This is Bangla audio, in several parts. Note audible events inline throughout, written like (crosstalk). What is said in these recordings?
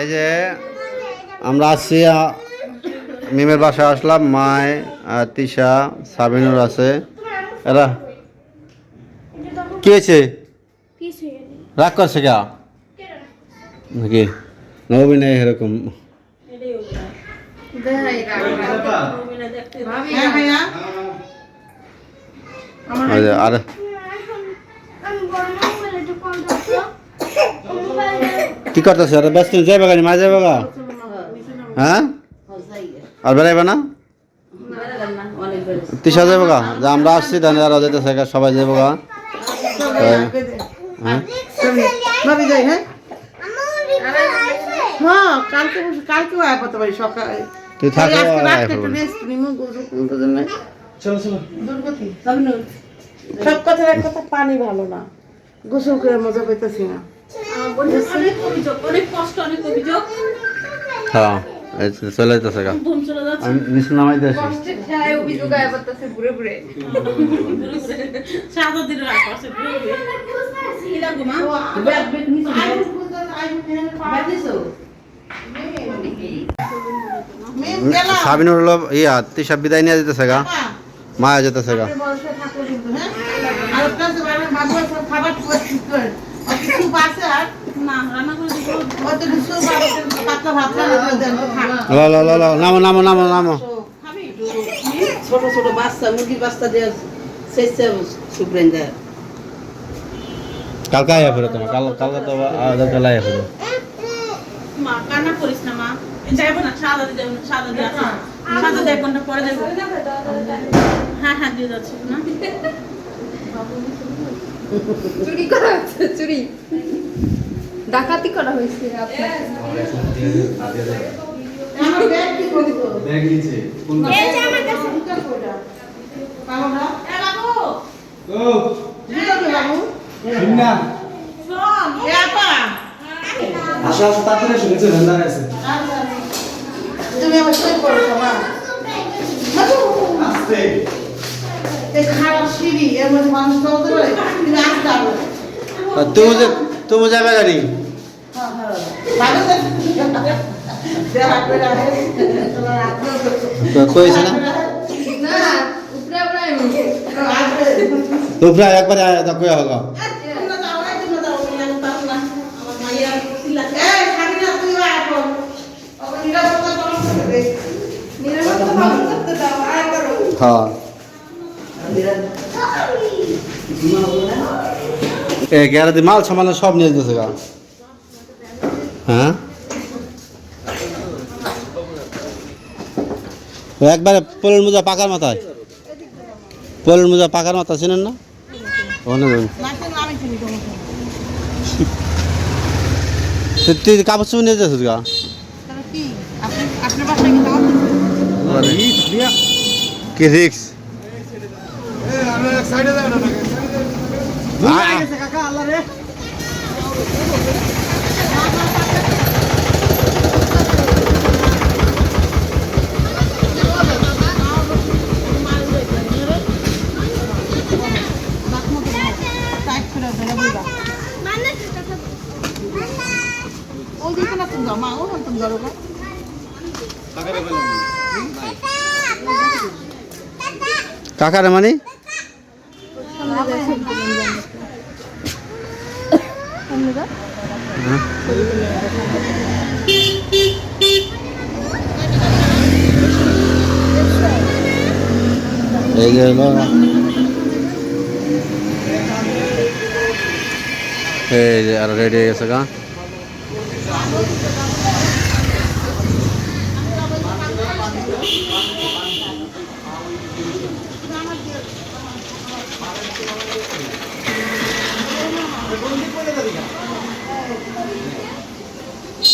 এই যে আমরা আসছি মিমের বাসায় আসলাম মায় আর তিশা সাবিনুর আছে। এরা কি হয়েছে? রাগ করছে কে নাকি? নবী নেই এরকম। হ্যাঁ আর কি করতেছে? আর ব্যস্ত যাইবে গাড়ি মা যাইবে গা? হ্যাঁ? আর বেড়াইবে না? তিশা যাইবে গা? যে আমরা আসছি তাহলে আর যেতেছে গা, সবাই হ্যাঁ? যাই হ্যাঁ? হ্যাঁ তুই থাকো। দুর্গতি। সব কথার এক কথা পানি ভালো না। গোসল করে মজা পাইতেছি না। অনেক কষ্ট অনেক অভিযোগ। হ্যাঁ এই চলে গা। আমি নিচে সাবিনুর হলো ইয়া তিশা বিদায় নিয়ে যেতেছে গা। মায়া যেতেছে গা। হ্যাঁ? খাবার নামো নামো নামো নামো। ছোট ছোট বাচ্চা মুরগির বাচ্চা দিয়ে শেষে শুক্রেন যায়। কালকে আয়া ফেরো তোমার কাল কালকে তো কাল আয়া ফেরো মা কান্না করিস না মা। যাইবো না সাদা দিয়ে যাব সাদা দিয়ে আছে। সাদা দিয়ে এক ঘণ্টা পরে যাব হ্যাঁ হ্যাঁ দিয়ে যাচ্ছি না চুরি করা হচ্ছে চুরি। ডাকাতি করা হয়েছে তুমি আমার সই করো মা সিঁড়ি এর মধ্যে মানুষ চলতে পারে তুমি আসতে পারো আর তুমি যে তুমি যাবে গাড়ি? উপরে একবার পারব আয় করো। হ্যাঁ। এ গ্যারাদি মাল সামান সব নিয়ে যেতেছে গা। হ্যাঁ? একবারে পোলের মোজা পাকার মাথায়। পোলের মোজা পাকার মাথা চিনেন না? (laughs) তুই- কাপড় চুপড় নিয়ে যেতেছিস গা? কি? রিক্স টাইট করে ধরে বুঝবা ওই দিকে না তুমি যাও মা ও তুমি যাও গো কাকারে মানে হলো এই যে আর রেডি হয়ে গেছে গা।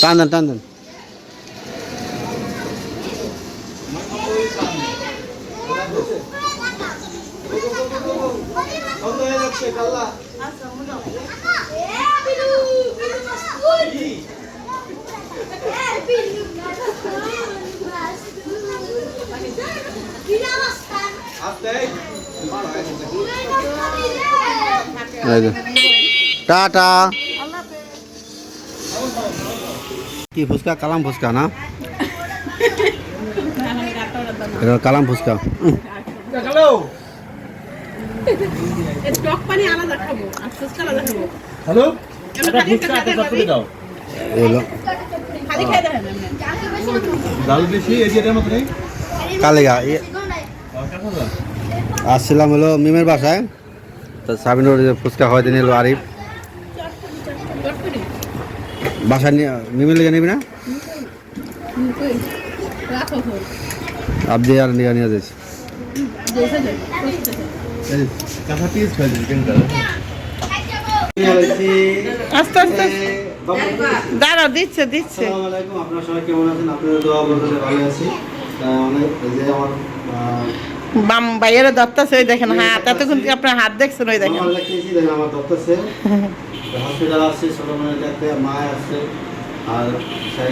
টান দেন টান দেন টাটা। কি ফুচকা? কালাম ফুচকা না? কালাম ফুচকা। হ্যালো? এলো। কালেগা আসছিলাম হলো মিমের বাসায়। তো সাবিনুর ফুচকা হয়তো নিল আরিফ। চট করি। বাসায় নিয়ে মিমের লেগে নিবি না? কই? আপনি আর নিয়ে নিয়ে যাচ্ছি আস্তে আস্তে। দাঁড়া দিচ্ছে দিচ্ছে। আপনারা সবাই কেমন আছেন? আপনাদের দোয়া ভালো আছি। অনেক যে আমার বাম বাইরে দত্তাছে ওই দেখেন হাত এতক্ষণ কি আপনার হাত দেখছেন ওই দেখেন। আমার দেখেন হসপিটাল আসছে ছোটো মেয়ের দেখতে মায় আসছে আর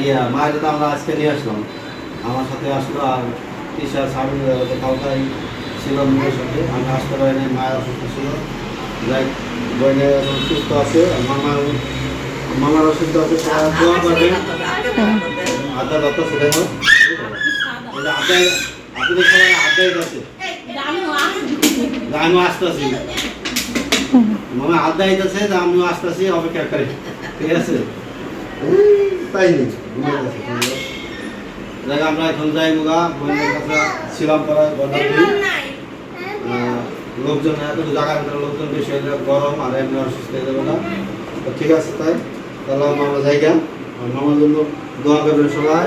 ইয়া মায়ের তো আমরা আজকে নিয়ে আসলাম। আমার সাথে আসলো আর তিশা সাবিন কালকাই ছিল মেয়ের সাথে। আমি আসতে পারিনি মায়ের অসুস্থ ছিল। যাই বইনে সুস্থ আছে আর মামা মামার অসুস্থ আছে দোয়া করবেন। দত্ত হোক আমিও আসি। আমিও আসতেছি। মামা আড্ডা দিতেছে যে আমিও আসতেছি, অপেক্ষা করি। ঠিক আছে? তাই নেই আমরা এখন যাই ছিলাম লোকজন লোকজন বেশি গরম আর এমনি অসুস্থ হয়ে যাবে না। ঠিক আছে, তাই। তাহলে আমরা জায়গা মামার জন্য দোয়া করবেন সবাই।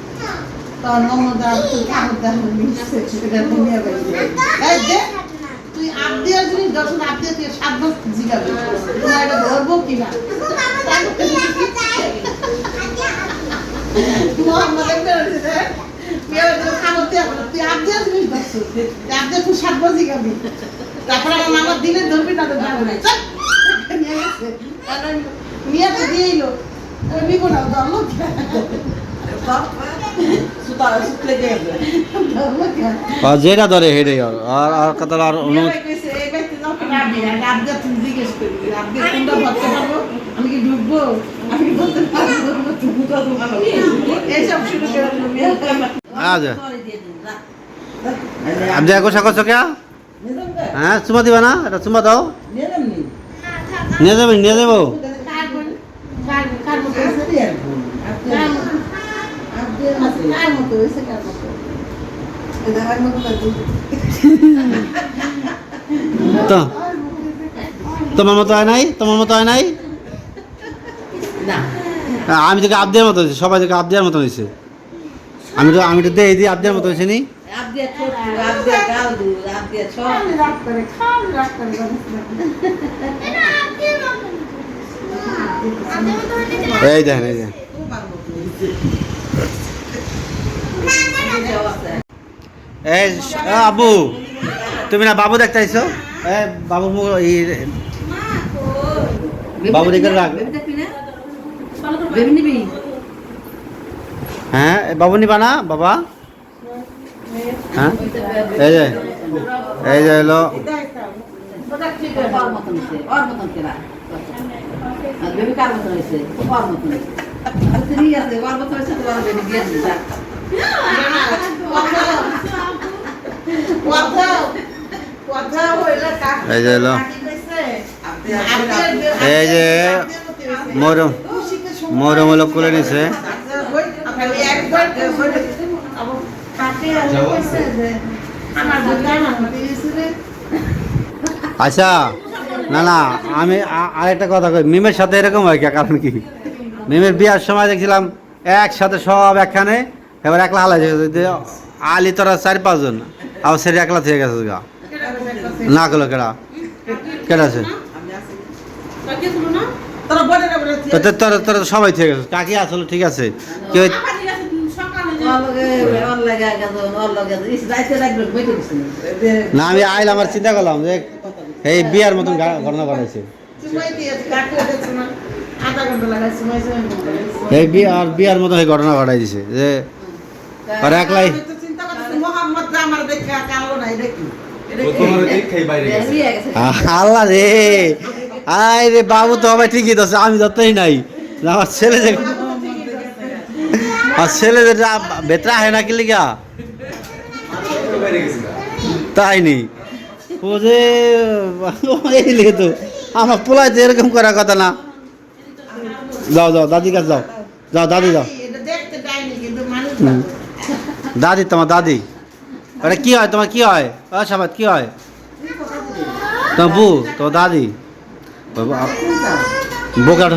সাত মাস জিগাবি। তোমার এটা ধরবো কিনা মোহাম্মদ একটা রয়েছে রে। তুই আবার তোর খাবার দিয়ে আবার তুই আবদিয়া জিনিস দর্শন তুই আবদিয়া তুই সাত মাস জিগাবি। তারপরে আমার মামার দিনে ধরবি না তো যাব না নিয়ে তো দিয়ে এলো আমি নিবো না ধরলো কেন আর যেটা ধরে হেঁটে আর আর আর কথা আর অনু আমি কি ঢুকবো আমি কি বলতে পারব এইসব শুরু করে দিল আজ আপনি গোসা করছ কে হ্যাঁ চুমা দিবা না এটা চুমা তো তোমার মতো হয় নাই? তোমার মতো হয় নাই? আমি তোকে আবদিয়ার মতো হয়েছি সবাই তোকে আবদিয়ার মতো হয়েছে। আমি তো আমি তো দিয়ে দিই আবদিয়ার মতো হয়েছে নি? এই দেখেন এই দেখেন। এই আবু, তুমি না বাবু দেখতে আইছো? এ, বাবু বাবু হ্যাঁ বাবু নিবা না, বাবা? হ্যাঁ? এই যে এই যে। এই যে এই যে মরম মরম হলো করে নিছে। আচ্ছা না না, আমি আরেকটা কথা কই। মিমের সাথে এরকম হয় কারণ কি? মিমের বিয়ার সময় দেখছিলাম একসাথে সব একখানে এবার একলা আলাই আলি তোরা চার পাঁচজন আবার সেটা একলা থেকে গেছে গা। না গেলো কেডা? কেডা আছে? তোরা তোরা সবাই থেকে গেছে। কাকি আসলে ঠিক আছে। কেউ না আমি আইলাম আমার চিন্তা করলাম যে এই বিয়ার মতন ঘটনা ঘটাইছে। এই বিয়ার বিয়ার মতো ঘটনা ঘটাই দিছে যে আর একলাই আমার আল্লাহ রে। আয় রে বাবু তো হবে ঠিকই তো আমি যতই নাই। আমার ছেলে যে আর ছেলে বেতরা হয় না কি লিগা? তাই নি। ও যে এই লিখে তো। আমার পোলায় তো এরকম করার কথা না। যাও যাও দাদি কাছে যাও। যাও দাদি যাও। দেখতে কিন্তু মানুষ হুম। দাদি তোমার দাদি ওটা কি হয় তোমার কি হয় ও সাবাত কি হয় তোমার বউ তোমার দাদি বাবা, বোকার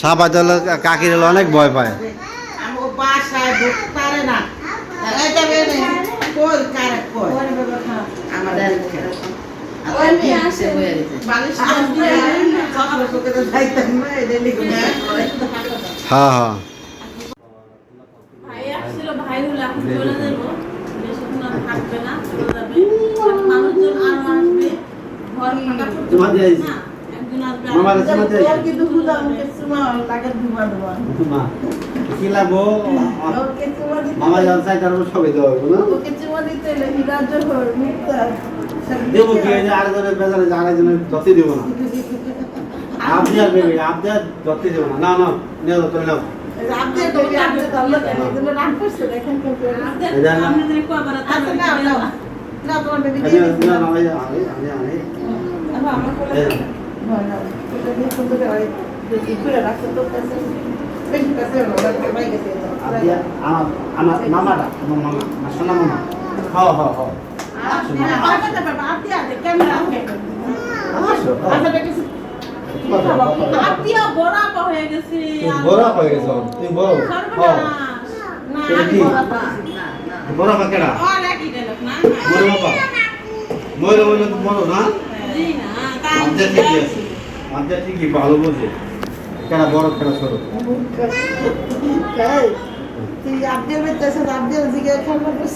সাবাত হলো কাকির হলো অনেক ভয় পায় হ্যাঁ বাসায় ঢুকতে পারে না এই যাবে না কই কারে কই আমার বালিশ দিয়ে চকলে চকলে যাইতাম না এটা লিখে হ্যাঁ হ্যাঁ ভাই আসছিল ভাই হলো এখন চলে যাব বেশিক্ষণ আর থাকবে না চলে যাবে মানুষজন আরও আসবে ঘর ফাঁকা করতে তোমার দিয়ে না একজন আসবে মামার আরেকজন কাছে আসবে। আর কিন্তু বুঝা আমাকে সুমা লাগে দুবার দুবার মা কি লাগবো ওকে সুমা দিতে মামা যখন তার সবই দেওয়া হবে না দেবো কি ওই যে আরেকজনের বেজারে যে আরেকজনের যতই দেবো না আপনি আর বেবি আপনি আর যতই দেবো না না না নিয়ে যাও তুমি নাও আচ্ছা না তোমার বেবি আমার আমার মামাটা আমার মামা সোনা মামা। হ্যাঁ হ্যাঁ হ্যাঁ আসো, হ্যাঁ। আচ্ছা বড় আপা হয়ে গেছে। তুমি বড় হয়ে বড় হ্যাঁ না মরে বাবা মরে মরে তো বড় না। আচ্ছা ঠিকই ভালো বোঝে? কেনা বড় কেনা ছোট? তুই আপডেট করতেছিস আপডেট জিজ্ঞাসা করছিস